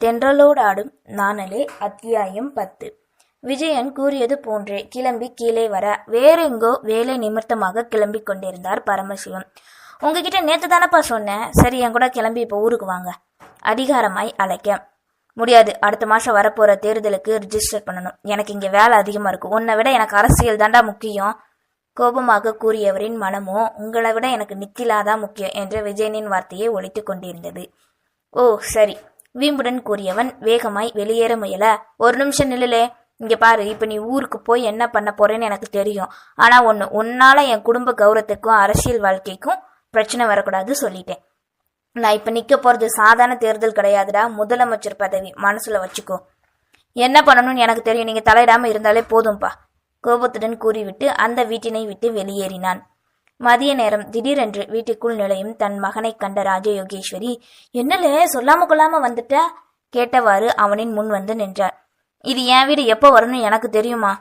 தென்றலோடாடும் நாணலே அத்தியாயம் பத்து. விஜயன் கூறியது போன்றே கிளம்பி கீழே வர வேறெங்கோ வேலை நிமித்தமாக கிளம்பி கொண்டிருந்தார் பரமசிவம். உங்ககிட்ட நேத்து தானப்பா சொன்னேன். சரி என் கூட கிளம்பி இப்போ ஊருக்கு வாங்க. அதிகாரமாய் அழைக்க. முடியாது. அடுத்த மாசம் வரப்போற தேர்தலுக்கு ரிஜிஸ்டர் பண்ணணும். எனக்கு இங்கே வேலை அதிகமாக இருக்கு. உன்னை விட எனக்கு அரசியல் தாண்டா முக்கியம். கோபமாக கூறியவரின் மனமோ உங்களை விட எனக்கு நித்திலாதான் முக்கியம் என்ற விஜயனின் வார்த்தையை ஒழித்து கொண்டிருந்தது. ஓ சரி. வீம்புடன் கூறியவன் வேகமாய் வெளியேற முயல. ஒரு நிமிஷம் நில்லுலே. இங்க பாரு இப்ப நீ ஊருக்கு போய் என்ன பண்ண போறேன்னு எனக்கு தெரியும். ஆனா ஒண்ணு உன்னால என் குடும்ப கௌரவத்துக்கும் அரசியல் வாழ்க்கைக்கும் பிரச்சனை வரக்கூடாது சொல்லிட்டேன். நான் இப்ப நிக்க போறது சாதாரண தேர்தல் கிடையாதுடா. முதலமைச்சர் பதவி மனசுல வச்சுக்கோ. என்ன பண்ணணும்னு எனக்கு தெரியும். நீங்க தலையிடாம இருந்தாலே போதும்பா. கோபத்துடன் கூறிவிட்டு அந்த வீட்டினை விட்டு வெளியேறினான். மதிய நேரம் திடீரென்று வீட்டுக்குள் நுழையும் தன் மகனை கண்ட ராஜயோகேஸ்வரி என்னலே சொல்லாம கொள்ளாம வந்துட்ட? கேட்டவாறு அவனின் முன் வந்து நின்றார் இது என் வீடு எப்போ வரணும் எனக்கு தெரியுமா?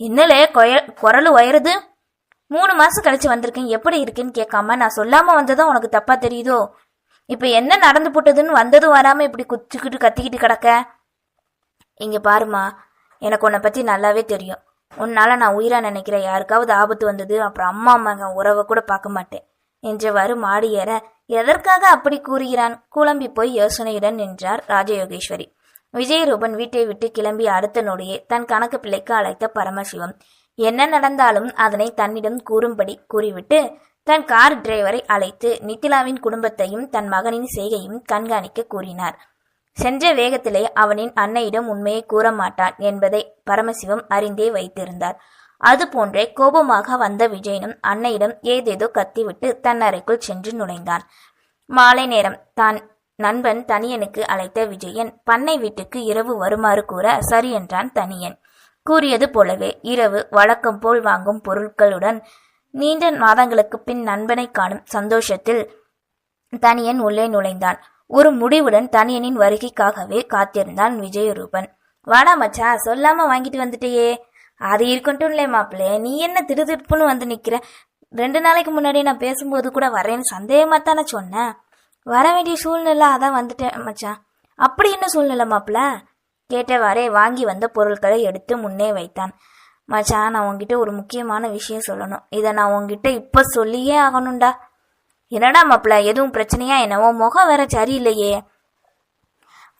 என்னலே கொய குரல் உயருது? மூணு மாசம் கழிச்சு வந்திருக்கேன் எப்படி இருக்குன்னு கேட்காம நான் சொல்லாம வந்ததும் உனக்கு தப்பா தெரியுதோ? இப்ப என்ன நடந்து போட்டதுன்னு வந்ததும் வராம இப்படி குச்சிக்கிட்டு கத்திக்கிட்டு கிடக்க? இங்க பாருமா எனக்கு உன்னை பத்தி நல்லாவே தெரியும். உன்னால நான் உயிரா நினைக்கிற யாருக்காவது ஆபத்து வந்தது அப்புறம் அம்மா அம்மாங்க உறவை கூட பார்க்க மாட்டேன் என்றவாறு மாடி ஏற எதற்காக அப்படி கூறுகிறான்? குழம்பி போய் யோசனையுடன் நின்றார் ராஜயோகேஸ்வரி. விஜயரூபன் வீட்டை விட்டு கிளம்பி அடுத்த நொடியே தன் கணக்கு பிள்ளைக்கு அழைத்த பரமசிவம். என்ன நடந்தாலும் அதனை தன்னிடம் கூறும்படி கூறிவிட்டு தன் கார் டிரைவரை அழைத்து நித்திலாவின் குடும்பத்தையும் தன் மகனின் செய்கையும் கண்காணிக்க கூறினார். சென்ற வேகத்திலே அவனின் அன்னையிடம் உண்மையை கூற மாட்டான் என்பதை பரமசிவம் அறிந்தே வைத்திருந்தார். அதுபோன்றே கோபமாக வந்த விஜயனும் அன்னையிடம் ஏதேதோ கத்திவிட்டு தன் அறைக்குள் சென்று நுழைந்தான். மாலை நேரம் தான் நண்பன் தனியனுக்கு அழைத்த விஜயன் பண்ணை வீட்டுக்கு இரவு வருமாறு கூற சரி என்றான் தனியன். கூறியது போலவே இரவு வழக்கம் போல் வாங்கும் பொருட்களுடன் நீண்ட மாதங்களுக்கு பின் நண்பனை காணும் சந்தோஷத்தில் தனியன் உள்ளே நுழைந்தான். ஒரு முடிவுடன் தனியனின் வருகைக்காகவே காத்திருந்தான் விஜயரூபன். வாடா மச்சா சொல்லாம வாங்கிட்டு வந்துட்டியே. அது இருக்கட்டும்லே மாப்பிள்ளே நீ என்ன திருதிருப்புன்னு வந்து நிக்கிற? ரெண்டு நாளைக்கு முன்னாடி நான் பேசும்போது கூட வரேன்னு சந்தேகமா தானே சொன்னேன் வர வேண்டிய சூழ்நிலை அதான் வந்துட்டேன் மச்சான் அப்படி என்ன சூழ்நிலை மாப்பிள்ள? கேட்டவாறே வாங்கி வந்த பொருட்களை எடுத்து முன்னே வைத்தான். மச்சான் நான் உன்கிட்ட ஒரு முக்கியமான விஷயம் சொல்லணும். இதை நான் உங்ககிட்ட இப்போ சொல்லியே ஆகணும்டா. என்னடா மாப்பிள்ள எதுவும் பிரச்சனையா என்னவோ முகம் வேற சரியில்லையே.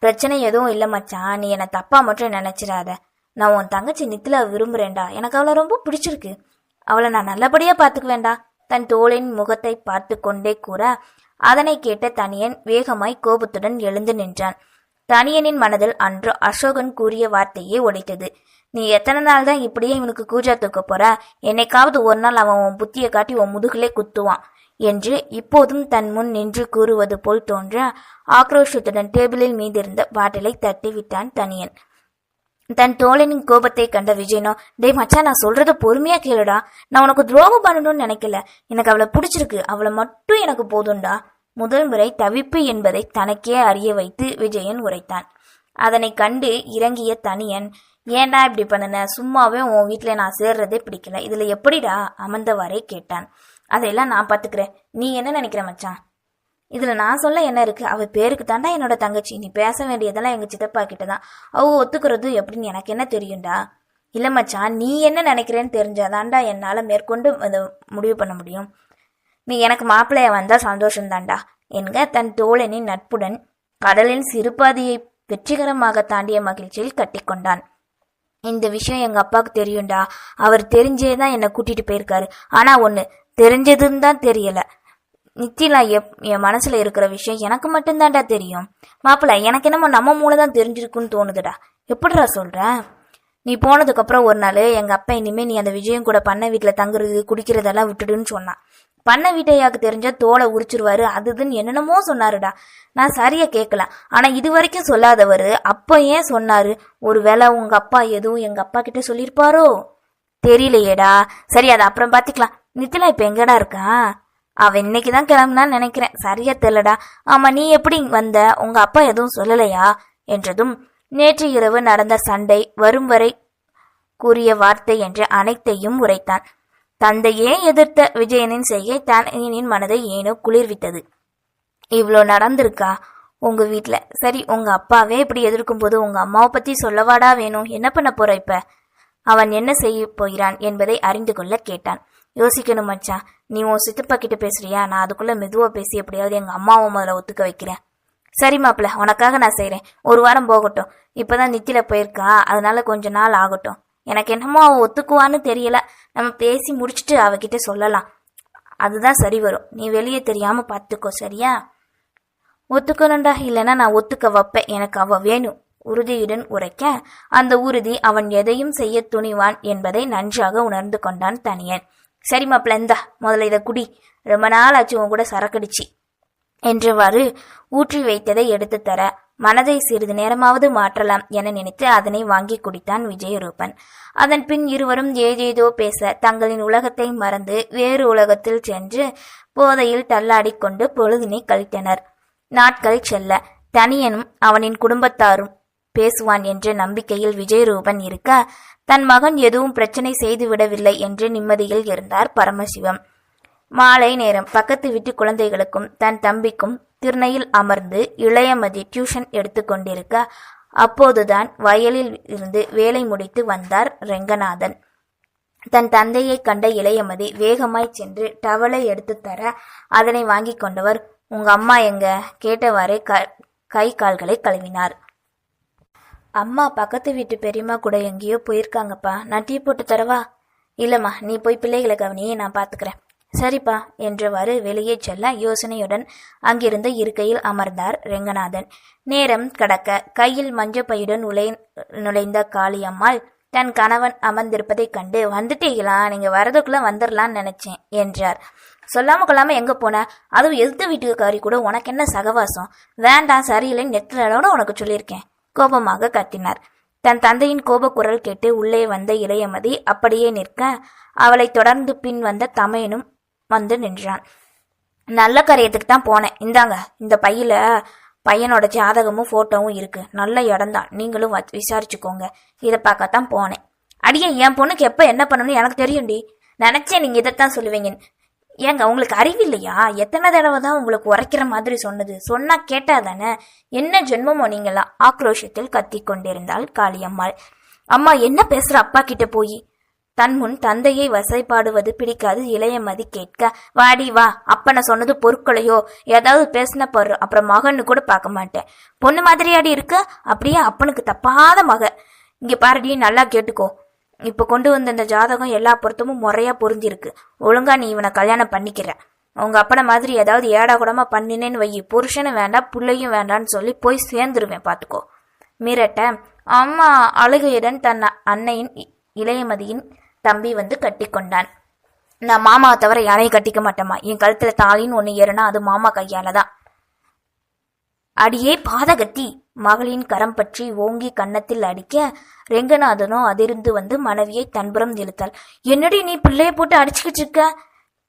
பிரச்சனை எதுவும் இல்லை மச்சான் நீ என்னை தப்பா மட்டும் நினைச்சிடாத. நான் உன் தங்கச்சி நித்தில விரும்புறேன்டா. எனக்கு அவளை ரொம்ப பிடிச்சிருக்கு. அவளை நான் நல்லபடியா பார்த்துக்குவேண்டா தன் தோளின் முகத்தை பார்த்து கொண்டே கூற அதனை கேட்ட தனியன் வேகமாய் கோபத்துடன் எழுந்து நின்றான். தனியனின் மனதில் அன்று அசோகன் கூறிய வார்த்தையே உடைத்தது நீ எத்தனை நாள் தான் இப்படியே இவனுக்கு கூஜா தூக்க போற? என்னைக்காவது ஒரு நாள் அவன் உன் புத்தியை காட்டி உன் முதுகிலே குத்துவான். என்று இப்போதும் தன் முன் நின்று கூறுவது போல் தோன்ற ஆக்ரோஷத்துடன் டேபிளில் மீதிருந்த பாட்டிலை தட்டி விட்டான் தனியன். தன் தோழனின் கோபத்தை கண்ட விஜயனோ டே மச்சா நான் சொல்றத பொறுமையா கேளுடா. நான் உனக்கு துரோகம் பண்ணணும்னு நினைக்கல. எனக்கு அவளை பிடிச்சிருக்கு. அவளை மட்டும் எனக்கு போதும்டா. முதல் முறை தவிப்பு என்பதை தனக்கே அறிய வைத்து விஜயன் உரைத்தான். அதனை கண்டு இறங்கிய தனியன் ஏன்டா இப்படி பண்ணுன? சும்மாவே உன் வீட்டில் நான் சேர்றதே பிடிக்கல. இதுல எப்படிடா? அமர்ந்தவாறே கேட்டான். அதையெல்லாம் நான் பார்த்துக்கிறேன் நீ என்ன நினைக்கிற மச்சான்? இதில் நான் சொல்ல என்ன இருக்குது அவள் பேருக்கு தாண்டா என்னோட தங்கச்சி. நீ பேச வேண்டியதெல்லாம் எங்கள் சித்தப்பா கிட்ட தான் அவ ஒத்துக்கிறது எப்படின்னு எனக்கு என்ன தெரியும்டா? இல்லை மச்சான் நீ என்ன நினைக்கிறேன்னு தெரிஞ்சாதான்டா என்னால் மேற்கொண்டு அதை முடிவு பண்ண முடியும். நீ எனக்கு மாப்பிள்ளைய வந்தால் சந்தோஷம்தான்டா. என்க தன் தோழனின் நட்புடன் கடலின் சிறுபாதியை வெற்றிகரமாக தாண்டிய மகிழ்ச்சியில் கட்டிக்கொண்டான். இந்த விஷயம் எங்கள் அப்பாவுக்கு தெரியும்டா. அவர் தெரிஞ்சே தான் என்னை கூட்டிகிட்டு போயிருக்காரு. ஆனால் ஒன்று தெரிஞ்சதுன்னு தான் தெரியல. நித்திலா எப் என் மனசுல இருக்கிற விஷயம் எனக்கு மட்டும்தான்டா தெரியும். மாப்பிள்ள எனக்கு என்னமோ நம்ம மூளை தான் தெரிஞ்சிருக்குன்னு தோணுதுடா. எப்படிடா சொல்ற? நீ போனதுக்கு அப்புறம் ஒரு நாள் எங்க அப்பா இனிமே நீ அந்த விஜயம் கூட பண்ண வீட்டுல தங்குறது குடிக்கிறதெல்லாம் விட்டுடுன்னு சொன்னான். பண்ண வீட்டையாக்கு தெரிஞ்ச தோலை உரிச்சிருவாரு அது இதுன்னு என்னென்னமோ சொன்னாருடா. நான் சரியா கேட்கல ஆனா இது வரைக்கும் சொல்லாதவர் அப்ப ஏன் சொன்னாரு? ஒருவேளை உங்க அப்பா எதுவும் எங்க அப்பா கிட்ட சொல்லியிருப்பாரோ? தெரியலையேடா. சரி அதை அப்புறம் பாத்துக்கலாம். நித்திலா இப்போ எங்கடா இருக்கா? அவன் இன்னைக்கு தான் கிளம்புனான்னு நினைக்கிறேன். சரியா தெரியலடா. ஆமா நீ எப்படி வந்த? உங்க அப்பா எதுவும் சொல்லலையா? என்றதும் நேற்று இரவு நடந்த சண்டை வரும் வரை கூறிய வார்த்தை என்று அனைத்தையும் உரைத்தான். தந்தையே எதிர்த்த விஜயனின் செய்கை தானியனின் மனதை ஏனோ குளிர்வித்தது. இவ்வளோ நடந்திருக்கா உங்க வீட்டில் சரி உங்க அப்பாவே இப்படி எதிர்க்கும் போது உங்க அம்மாவை பத்தி சொல்லவாடா வேணும்? என்ன பண்ண போற இப்ப? அவன் என்ன செய்ய போகிறான் என்பதை அறிந்து கொள்ள கேட்டான். யோசிக்கணும் மச்சான் நீ உன் சித்தப்பா கிட்ட பேசுறியா? நான் அதுக்குள்ள மெதுவா பேசி எப்படியாவது எங்க அம்மாவை முதல்ல ஒத்துக்க வைக்கிறேன். சரி மாப்பிள்ள உனக்காக நான் செய்கிறேன் ஒரு வாரம் போகட்டும். இப்பதான் நித்தில போயிருக்கா. அதனால கொஞ்ச நாள் ஆகட்டும். எனக்கு என்னமோ அவள் ஒத்துக்குவான்னு தெரியல. நம்ம பேசி முடிச்சுட்டு அவகிட்ட சொல்லலாம். அதுதான் சரி வரும். நீ வெளியே தெரியாம பார்த்துக்கோ சரியா? ஒத்துக்கணும்டா. இல்லைன்னா நான் ஒத்துக்க வைப்பேன். எனக்கு அவ வேணும். உறுதியுடன் உரைக்க அந்த உறுதி அவன் எதையும் செய்ய துணிவான் என்பதை நன்றாக உணர்ந்து கொண்டான் தனியன். சரி மாப்பிள்ள இந்தா முதல்ல இதை குடி. ரொம்ப நாள் ஆச்சு உன் கூட சரக்கடிச்சு. என்றவாறு ஊற்றி வைத்ததை எடுத்து தர மனதை சிறிது நேரமாவது மாற்றலாம் என நினைத்து அதனை வாங்கி குடித்தான் விஜயரூபன். அதன் பின் இருவரும் ஏதேதோ பேச தங்களின் உலகத்தை மறந்து வேறு உலகத்தில் சென்று போதையில் தள்ளாடி கொண்டு பொழுதினை கழித்தனர். நாட்கள் செல்ல தனியனும் அவனின் குடும்பத்தாரும் பேசுவான் என்ற நம்பிக்கையில் விஜயரூபன் இருக்க தன் மகன் எதுவும் பிரச்சனை செய்துவிடவில்லை என்று நிம்மதியில் இருந்தார் பரமசிவம். மாலை நேரம் பக்கத்து வீட்டு குழந்தைகளுக்கும் தன் தம்பிக்கும் திருநையில் அமர்ந்து இளையமதி டியூஷன் எடுத்துக்கொண்டிருக்க அப்போதுதான் வயலில் இருந்து வேலை முடித்து வந்தார் ரெங்கநாதன். தன் தந்தையை கண்ட இளையமதி வேகமாய் சென்று டவலை எடுத்து தர அதனை வாங்கி கொண்டவர் உங்க அம்மா எங்க? கேட்டவாறே க கை கால்களை கழுவினார். அம்மா பக்கத்து வீட்டு பெரியம்மா கூட எங்கேயோ போயிருக்காங்கப்பா. நான் டீ போட்டு தரவா? இல்லைம்மா நீ போய் பிள்ளைகளை கவனியே நான் பார்த்துக்கிறேன் சரிப்பா என்றவாறு வெளியே செல்ல யோசனையுடன் அங்கிருந்த இருக்கையில் அமர்ந்தார் ரெங்கநாதன். நேரம் கடக்க கையில் மஞ்சப்பையுடன் உலை நுழைந்த காளியம்மாள் தன் கணவன் அமர்ந்திருப்பதைக் கண்டு வந்துட்டீங்களா நீங்க வரதுக்குள்ள வந்துடலான்னு நினைச்சேன் என்றார். சொல்லாம கொள்ளாம எங்க போன? அதுவும் எதிர்த்த வீட்டுக்காரி கூட உனக்கு என்ன சகவாசம்? வேண்டாம் சரியில்லைன்னு நெத்திலோட உனக்கு சொல்லியிருக்கேன். கோபமாக கத்தினார். தன் தந்தையின் கோபக்குரல் கேட்டு உள்ளே வந்த இளையமதி அப்படியே நிற்க அவளை தொடர்ந்து பின் வந்த தமையனும் வந்து நின்றான். நல்ல கரையத்துக்கு தான் போனேன். இந்தாங்க இந்த பையில பையனோட ஜாதகமும் போட்டோவும் இருக்கு. நல்ல இடம்தான் நீங்களும் விசாரிச்சுக்கோங்க. இதை பார்க்கத்தான் போனேன். அடியே என் பொண்ணுக்கு எப்போ என்ன பண்ணணும்னு எனக்கு தெரியும்டி. நினைச்சேன் நீங்க இதைத்தான் சொல்லுவீங்க ஏங்க உங்களுக்கு அறிவு இல்லையா? எத்தனை தடவை தான் உங்களுக்கு உரைக்கிற மாதிரி சொன்னது? சொன்னா கேட்டா தானே என்ன ஜென்மமோ நீங்களா? ஆக்ரோஷத்தில் கத்தி கொண்டிருந்தாள் காளியம்மாள் அம்மா. என்ன பேசுற அப்பா கிட்ட போய்? தன் முன் தந்தையை வசைப்பாடுவது பிடிக்காது இளையமதி கேட்க வாடி வா அப்பனை சொன்னது பொருட்களையோ ஏதாவது பேசின பாரு அப்புறம் மகன்னு கூட பார்க்க மாட்டேன். பொண்ணு மாதிரியாடி இருக்க? அப்படியே அப்பனுக்கு தப்பாத மக. இங்க பாருடி நல்லா கேட்டுக்கோ. இப்போ கொண்டு வந்த இந்த ஜாதகம் எல்லா பொருத்தமும் முறையா பொருந்திருக்கு ஒழுங்கா நீ இவனை கல்யாணம் பண்ணிக்கிற. உங்க அப்பனை மாதிரி ஏதாவது ஏடா கூடமா பண்ணினேன்னு வை. புருஷனும் வேண்டாம் பிள்ளையும் வேண்டான்னு சொல்லி போய் சேர்ந்துருவேன் பாத்துக்கோ. மிரட்ட அம்மா அழுகையுடன் தன் அன்னையின் இ- இளையமதியின் தம்பி வந்து கட்டிக்கொண்டான் நான் மாமாவை தவிர யாரையும் கட்டிக்க மாட்டேம்மா. என் கழுத்துல தாலின்னு ஒன்று ஏறுனா அது மாமா கையால தான் அடியே பாதகத்தி. மகளின் கரம் பற்றி ஓங்கி கன்னத்தில் அடிக்க ரெங்கநாதனோ அதிர்ந்து வந்து மனைவியை தன்புறம் இழுத்தாள் என்னடி நீ பிள்ளைய போட்டு அடிச்சுக்கிட்டு இருக்க?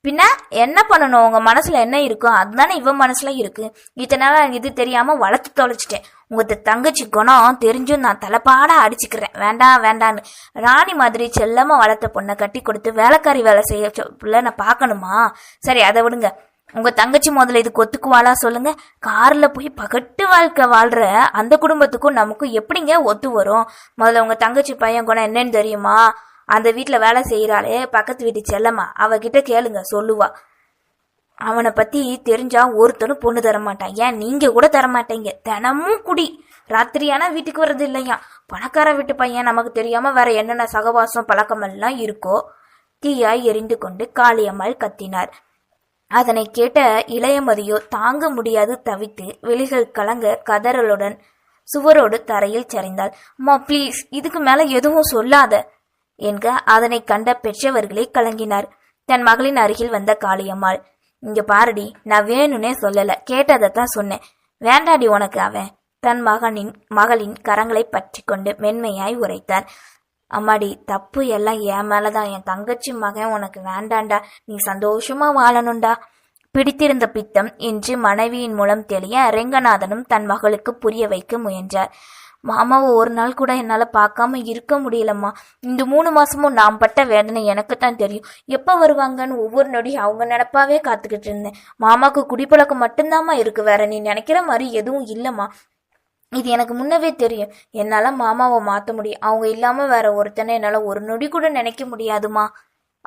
பின்ன என்ன பண்ணணும்? உங்க மனசுல என்ன இருக்கோ அதுதானே இவன் மனசுல இருக்கு. இத்தனை இது தெரியாம வளர்த்து தொலைச்சிட்டேன். உங்க தங்கச்சி குணம் தெரிஞ்சும் நான் தலைப்பாடா அடிச்சுக்கிறேன். வேண்டாம் வேண்டான்னு ராணி மாதிரி செல்லமா வளர்த்த பொண்ணை கட்டி கொடுத்து வேலைக்காரி வேலை செய்ய சொ- பிள்ளை நான் பார்க்கணுமா? சரி அதை விடுங்க. உங்க தங்கச்சி முதல்ல இதுக்கு ஒத்துக்குவாளா சொல்லுங்க. கார்ல போய் பகட்டு வாழ்க்கை வாழ்ற அந்த குடும்பத்துக்கும் நமக்கும் எப்படிங்க ஒத்து வரும்? முதல்ல உங்க தங்கச்சி பையன் குணம் என்னன்னு தெரியுமா? அந்த வீட்டில் வேலை செய்யறாளே பக்கத்து வீட்டு செல்லம்மா அவகிட்ட கேளுங்க சொல்லுவா. அவனை பத்தி தெரிஞ்சா ஒருத்தனும் பொண்ணு தர மாட்டான் ஏன் நீங்க கூட தர மாட்டீங்க தினமும் குடி. ராத்திரியானா வீட்டுக்கு வர்றது இல்லையா? பணக்கார வீட்டு பையன் நமக்கு தெரியாம வேற என்னென்ன சகவாசம் பழக்கமெல்லாம் இருக்கோ? தீயாய் எரிந்து கொண்டு காளியம்மாள் கத்தினார். அதனை கேட்ட இளையமதியோ தாங்க முடியாது தவித்து விழிகள் கலங்க கதறலுடன் சுவரோடு தரையில் சரிந்தாள். அம்மா ப்ளீஸ் இதுக்கு மேல எதுவும் சொல்லாத என்க அதனை கண்ட பெற்றவர்களே கலங்கினார். தன் மகளின் அருகில் வந்த காளியம்மாள் இங்க பாருடி நான் வேணும்னே சொல்லல கேட்டதைத்தான் சொன்னேன். வேண்டாடி உனக்கு அவன். தன் மகனின் மகளின் கரங்களை பற்றி கொண்டு மென்மையாய் உரைத்தார். அம்மாடி தப்பு எல்லாம் என் மேலதான். என் தங்கச்சி மகன் உனக்கு வேண்டாண்டா. நீ சந்தோஷமா வாழணும்டா. பிடித்திருந்த பித்தம் இன்று மனைவியின் மூலம் தெளிய ரெங்கநாதனும் தன் மகளுக்கு புரிய வைக்க முயன்றார். மாமாவை ஒரு நாள் கூட என்னால் பார்க்காம இருக்க முடியலம்மா. இந்த மூணு மாசமும் நான் பட்ட வேதனை எனக்கு தான் தெரியும். எப்போ வருவாங்கன்னு ஒவ்வொரு நொடியும் அவங்க நினப்பாவே காத்துக்கிட்டு இருந்தேன். மாமாவுக்கு குடிப்பழக்கம் மட்டும்தாம்மா இருக்கு. வேற நீ நினைக்கிற மாதிரி எதுவும் இல்லைம்மா. இது எனக்கு முன்னவே தெரியும். என்னால் மாமாவை மாற்ற முடியும் அவங்க இல்லாமல் வேற ஒருத்தனை என்னால் ஒரு நொடி கூட நினைக்க முடியாதுமா?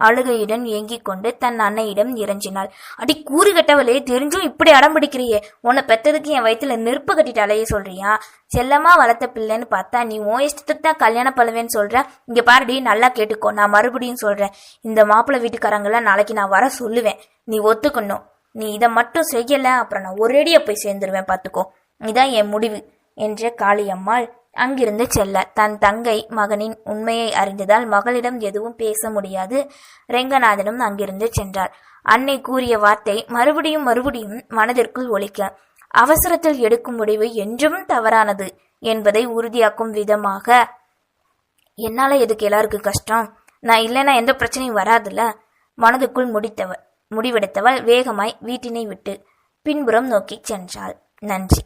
அழுகையுடன் ஏங்கிக் கொண்டு தன் அன்னையிடம் இறைஞ்சினாள் அடி கூறு கட்டவளே தெரிஞ்சும் இப்படி அடம் பிடிக்கிறியே. உன்னை பெத்ததுக்கு என் வயிற்றுல நெருப்பு கட்டிட்டு அலைய சொல்றியா? செல்லமா வளர்த்த பிள்ளைன்னு பார்த்தா நீ உன் இஷ்டத்துக்கு தான் கல்யாணம் பண்ணுவேன்னு சொல்ற. இங்க பாருடி நல்லா கேட்டுக்கோ நான் மறுபடியும் சொல்றேன். இந்த மாப்பிள்ளை வீட்டுக்காரங்கள நாளைக்கு நான் வர சொல்லுவேன். நீ ஒத்துக்கணும். நீ இதை மட்டும் செய்யல அப்புறம் நான் ஒரேடியா போய் சேர்ந்துருவேன் பார்த்துக்கோ இதான் என் முடிவு. என்ற காளியம்மாள் அங்கிருந்து செல்ல. தன் தங்கை மகனின் உண்மையை அறிந்ததால் மகளிடம் எதுவும் பேச முடியாது. ரெங்கநாதனும் அங்கிருந்து சென்றார். அன்னை கூறிய வார்த்தை மறுபடியும் மறுபடியும் மனதிற்குள் ஒழிக்க அவசரத்தில் எடுக்கும் முடிவு என்றும் தவறானது என்பதை உறுதியாக்கும் விதமாக என்னால எதுக்கு எல்லாருக்கும் கஷ்டம்? நான் இல்லைன்னா எந்த பிரச்சனையும் வராதுல்ல? மனதுக்குள் முடித்தவள் முடிவெடுத்தவள் வேகமாய் வீட்டினை விட்டு பின்புறம் நோக்கி சென்றாள். நன்றி.